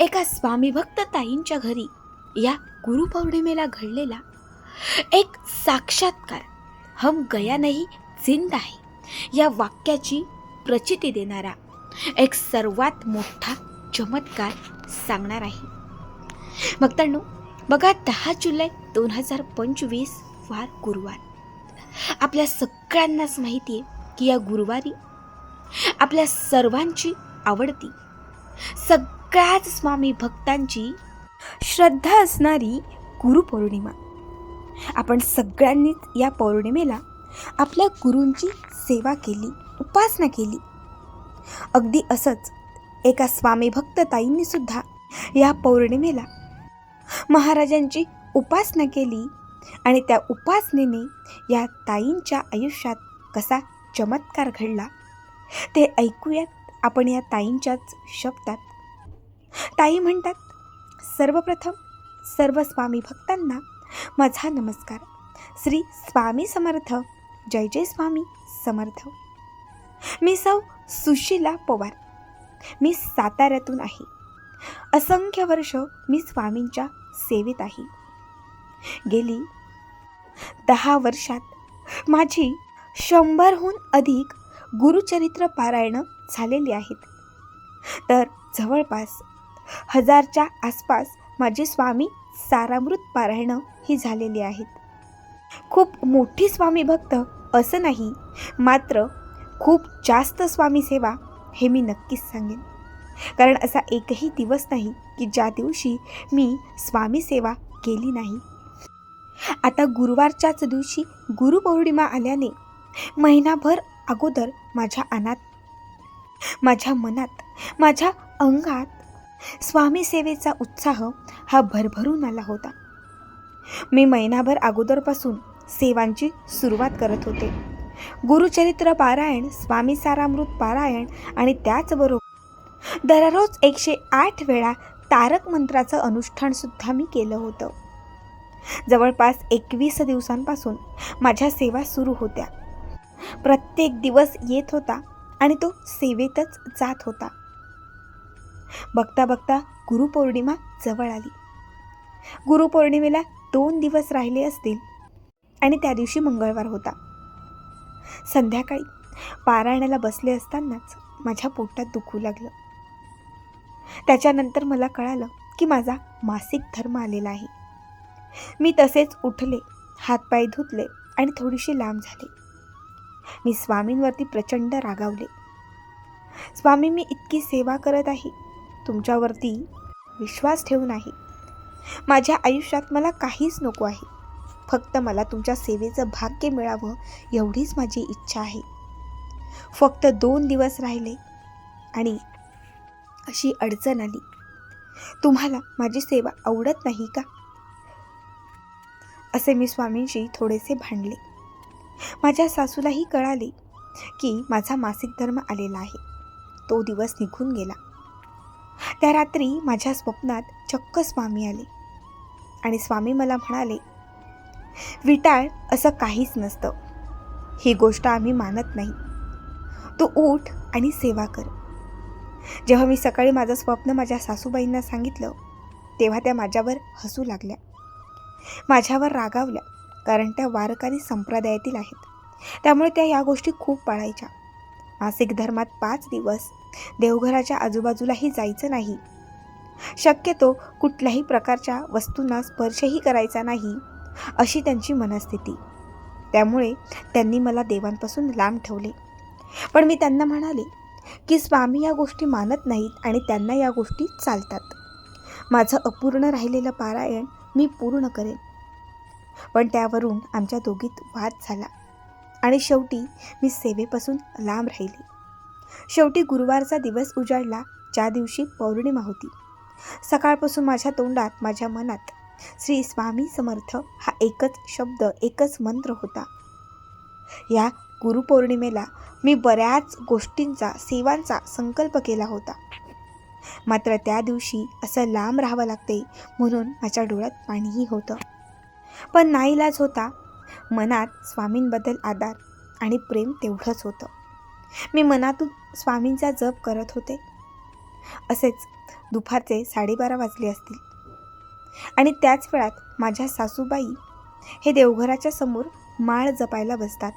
एका स्वामीभक्त ताईंच्या घरी या गुरुपौर्णिमेला घडलेला एक साक्षात्कार. हम गया नाही जिंदा आहे. या वाक्याची प्रचिती देणारा एक सर्वात मोठा चमत्कार सांगणार आहे. भक्तांनो बघा दहा जुलै दोन हजार पंचवीस वार गुरुवार. आपल्या सगळ्यांनाच माहिती आहे की या गुरुवारी आपल्या सर्वांची आवडती सग सगळ्याच स्वामी भक्तांची श्रद्धा असणारी गुरुपौर्णिमा. आपण सगळ्यांनीच या पौर्णिमेला आपल्या गुरूंची सेवा केली उपासना केली. अगदी असंच एका स्वामी भक्त ताईंनी सुद्धा या पौर्णिमेला महाराजांची उपासना केली आणि त्या उपासनेने या ताईंच्या आयुष्यात कसा चमत्कार घडला ते ऐकूयात आपण या ताईंच्याच शब्दात. ताई म्हणतात सर्वप्रथम सर्व स्वामी भक्तांना माझा नमस्कार. श्री स्वामी समर्थ जय जय स्वामी समर्थ. मी सौ सुशीला पवार. मी साताऱ्यातून आहे. असंख्य वर्ष मी स्वामींच्या सेवेत आहे. गेली दहा वर्षात माझी शंभरहून अधिक गुरुचरित्र पारायणं झालेली आहेत. तर जवळपास हजारच्या आसपास माझे स्वामी सारामृत पारायणं ही झालेली आहेत. खूप मोठी स्वामी भक्त असं नाही मात्र खूप जास्त स्वामी सेवा हे मी नक्कीच सांगेन. कारण असा एकही दिवस नाही की ज्या दिवशी मी स्वामी सेवा केली नाही. आता गुरुवारच्याच दिवशी गुरुपौर्णिमा आल्याने महिनाभर अगोदर माझ्या अनात माझ्या मनात माझ्या अंगात स्वामी सेवेचा उत्साह हा भरभरून आला होता. मी महिनाभर अगोदरपासून सेवांची सुरुवात करत होते. गुरुचरित्र पारायण स्वामी सारामृत पारायण आणि त्याचबरोबर दररोज एकशे आठ वेळा तारक मंत्राचं अनुष्ठानसुद्धा मी केलं होतं. जवळपास एकवीस दिवसांपासून माझ्या सेवा सुरू होत्या. प्रत्येक दिवस येत होता आणि तो सेवेतच जात होता. बघता बघता गुरुपौर्णिमा जवळ आली. गुरुपौर्णिमेला दोन दिवस राहिले असतील आणि त्या दिवशी मंगळवार होता. संध्याकाळी पारायणाला बसले असतानाच माझ्या पोटात दुखू लागलं. त्याच्यानंतर मला कळालं की माझा मासिक धर्म आलेला आहे. मी तसेच उठले हातपाय धुतले आणि थोडीशी लांब झाले. मी स्वामींवरती प्रचंड रागावले. स्वामी मी इतकी सेवा करत आहे तुमच्यावरती विश्वास ठेवून आहे माझ्या आयुष्यात मला काहीच नको आहे. फक्त मला तुमच्या सेवेचं भाग्य मिळावं एवढीच माझी इच्छा आहे. फक्त दोन दिवस राहिले आणि अशी अडचण आली. तुम्हाला माझी सेवा आवडत नाही का? असे मी स्वामींशी थोडेसे भांडले. माझ्या सासूलाही कळाले की माझा मासिक धर्म आलेला आहे. तो दिवस निघून गेला. त्या रात्री माझ्या स्वप्नात चक्क स्वामी आले. आणि स्वामी मला म्हणाले विटाळ असं काहीच नसतं. ही गोष्ट आम्ही मानत नाही. तू उठ आणि सेवा कर. जेव्हा मी सकाळी माझं स्वप्न माझ्या सासूबाईंना सांगितलं तेव्हा त्या माझ्यावर हसू लागल्या. माझ्यावर रागावल्या कारण त्या वारकरी संप्रदायातील आहेत. त्यामुळे त्या या गोष्टी खूप पाळायच्या. मासिक धर्मात पाच दिवस देवघराच्या आजूबाजूलाही जायचं नाही. शक्यतो कुठल्याही प्रकारच्या वस्तूंना स्पर्शही करायचा नाही अशी त्यांची मनस्थिती. त्यामुळे त्यांनी मला देवांपासून लांब ठेवले. पण मी त्यांना म्हणाले की स्वामी या गोष्टी मानत नाहीत आणि त्यांना या गोष्टी चालतात. माझं अपूर्ण राहिलेलं पारायण मी पूर्ण करेन. पण त्यावरून आमच्या दोघीत वाद झाला आणि शेवटी मी सेवेपासून लांब राहिले. शेवटी गुरुवारचा दिवस उजाडला ज्या दिवशी पौर्णिमा होती. सकाळपासून माझ्या तोंडात माझ्या मनात श्री स्वामी समर्थ हा एकच शब्द एकच मंत्र होता. या गुरुपौर्णिमेला मी बऱ्याच गोष्टींचा सेवांचा संकल्प केला होता. मात्र त्या दिवशी असं लांब राहावं लागते म्हणून माझ्या डोळ्यात पाणीही होतं. पण नाईलाज होता. मनात स्वामींबद्दल आदर आणि प्रेम तेवढंच होतं. मी मनातून स्वामींचा जप करत होते. असेच दुपारचे साडेबारा वाजले असतील. आणि त्याच वेळात माझ्या सासूबाई हे देवघराच्या समोर माळ जपायला बसतात.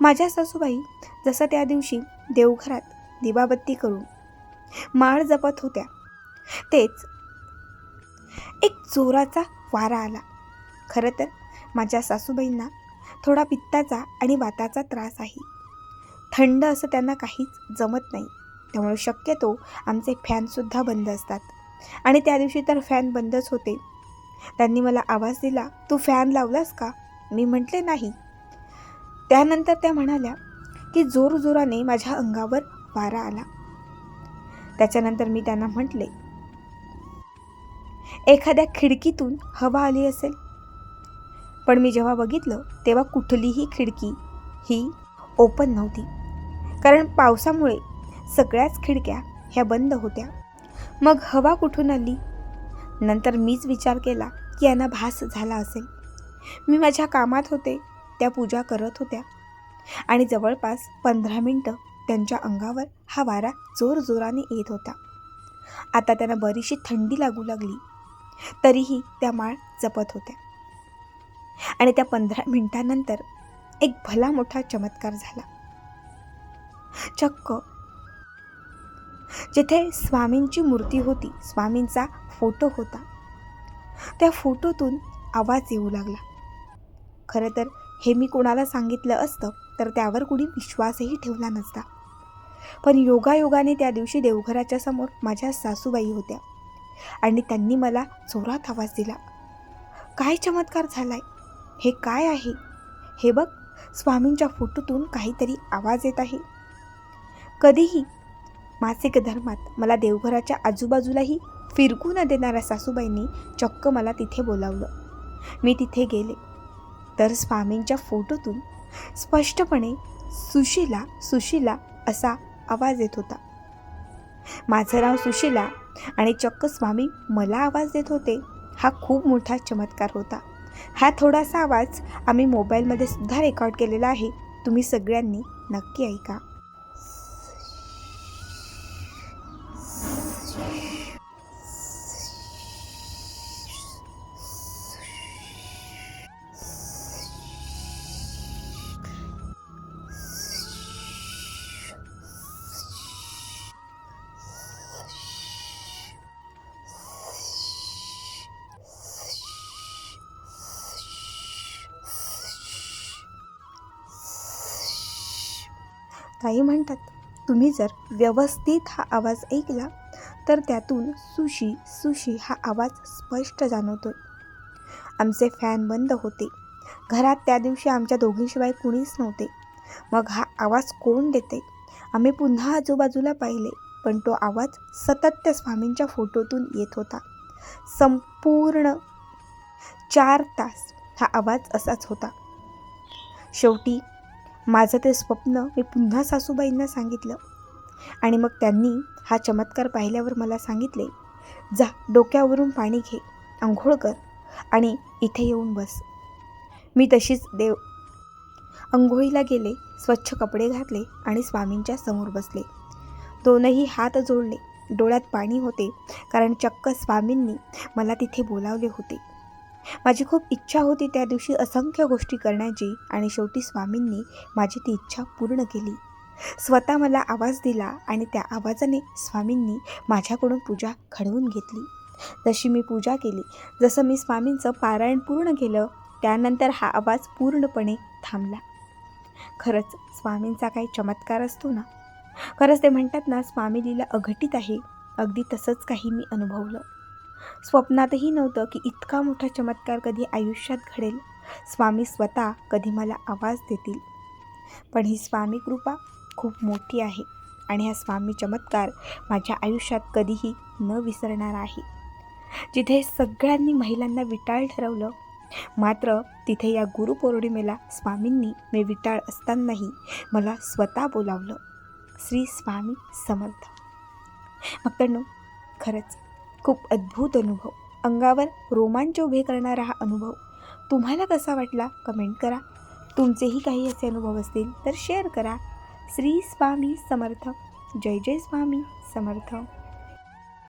माझ्या सासूबाई जसं त्या दिवशी देवघरात दिवाबत्ती करून माळ जपत होत्या तेच एक जोराचा वारा आला. खरं तर माझ्या सासूबाईंना थोडा पित्ताचा आणि वाताचा त्रास आहे. थंड असं त्यांना काहीच जमत नाही. त्यामुळे शक्यतो आमचे फॅनसुद्धा बंद असतात. आणि त्या दिवशी तर फॅन बंदच होते. त्यांनी मला आवाज दिला तू फॅन लावलास का? मी म्हटले नाही. त्यानंतर त्या म्हणाल्या की जोरजोराने माझ्या अंगावर वारा आला. त्याच्यानंतर मी त्यांना म्हटले एखाद्या खिडकीतून हवा आली असेल. पण मी जेव्हा बघितलं तेव्हा कुठलीही खिडकी ही ओपन नव्हती. कारण पावसामुळे सगळ्याच खिडक्या ह्या बंद होत्या. मग हवा कुठून आली? नंतर मीच विचार केला की यांना भास झाला असेल. मी माझ्या कामात होते त्या पूजा करत होत्या. आणि जवळपास पंधरा मिनटं त्यांच्या अंगावर हा वारा जोरजोराने येत होता. आता त्यांना बरीचशी थंडी लागू लागली. तरीही त्या माळ जपत होत्या. आणि त्या पंधरा मिनटानंतर एक भला मोठा चमत्कार झाला. चक्क. जिथे स्वामींची मूर्ती होती स्वामींचा फोटो होता. त्या फोटोतून आवाज येऊ लागला. खरं तर हे मी कोणाला सांगितलं असतं तर त्यावर कुणी विश्वासही ठेवला नसता. पण योगायोगाने त्या दिवशी देवघराच्या समोर माझ्या सासूबाई होत्या आणि त्यांनी मला जोरात आवाज दिला. काय चमत्कार झालाय? हे काय आहे? हे बघ स्वामींच्या फोटोतून काहीतरी आवाज येत आहे. कधीही. मासिक धर्मात मला देवघराच्या आजूबाजूलाही फिरकू न देणाऱ्या सासूबाईंनी चक्क मला तिथे बोलावलं. मी तिथे गेले. तर स्वामींच्या फोटोतून स्पष्टपणे सुशिला सुशिला असा आवाज येत होता. माझं नाव सुशिला आणि चक्क स्वामी मला आवाज देत होते हा खूप मोठा चमत्कार होता. हा थोडासा आवाज आम्ही मोबाईलमध्ये सुद्धा रेकॉर्ड केलेला आहे. तुम्ही सगळ्यांनी नक्की ऐका. काही म्हणतात. तुम्ही जर व्यवस्थित हा आवाज ऐकला तर त्यातून सुशी सुशी हा आवाज स्पष्ट जाणवतो आमचे फॅन बंद होते. घरात त्या दिवशी आमच्या दोघींशिवाय कुणीच नव्हते. मग हा आवाज कोण देते? आम्ही पुन्हा आजूबाजूला पाहिले पण तो आवाज सतत त्या स्वामींच्या फोटोतून येत होता. संपूर्ण चार तास हा आवाज असाच होता. शेवटी माझं ते स्वप्न मी पुन्हा सासूबाईंना सांगितलं. आणि मग त्यांनी हा चमत्कार पाहिल्यावर मला सांगितले जा डोक्यावरून पाणी घे आंघोळ कर आणि इथे येऊन बस. मी तशीच देव अंघोळीला गेले स्वच्छ कपडे घातले आणि स्वामींच्या समोर बसले. दोनही हात जोडले डोळ्यात पाणी होते कारण चक्क स्वामींनी मला तिथे बोलावले होते. माझी खूप इच्छा होती त्या दिवशी असंख्य गोष्टी करण्याची आणि शेवटी स्वामींनी माझी ती इच्छा पूर्ण केली. स्वतः मला आवाज दिला आणि त्या आवाजाने स्वामींनी माझ्याकडून पूजा घडवून घेतली. जशी मी पूजा केली जसं मी स्वामींचं पारायण पूर्ण केलं त्यानंतर हा आवाज पूर्णपणे थांबला. खरंच स्वामींचा काही चमत्कार असतो ना? खरंच ते म्हणतात ना स्वामी लीला अघटित आहे. अगदी तसंच काही मी अनुभवलं. स्वप्नातही नव्हतं की इतका मोठा चमत्कार कधी आयुष्यात घडेल. स्वामी स्वतः कधी मला आवाज देतील. पण ही स्वामी कृपा खूप मोठी आहे आणि हा स्वामी चमत्कार माझ्या आयुष्यात कधीही न विसरणार आहे. जिथे सगळ्यांनी महिलांना विटाळ ठरवलं मात्र तिथे या गुरुपौर्णिमेला स्वामींनी मी विटाळ असतानाही मला स्वतः बोलावलं. श्री स्वामी समर्थ. भक्तांनो खरंच खूप अद्भुत अनुभव. अंगावर रोमांच उभे करणारा हा अनुभव. तुम्हाला कसा वाटला? कमेंट करा. तुमचेही काही असे अनुभव असतील तर शेअर करा. श्री स्वामी समर्थ. जय जय स्वामी समर्थ.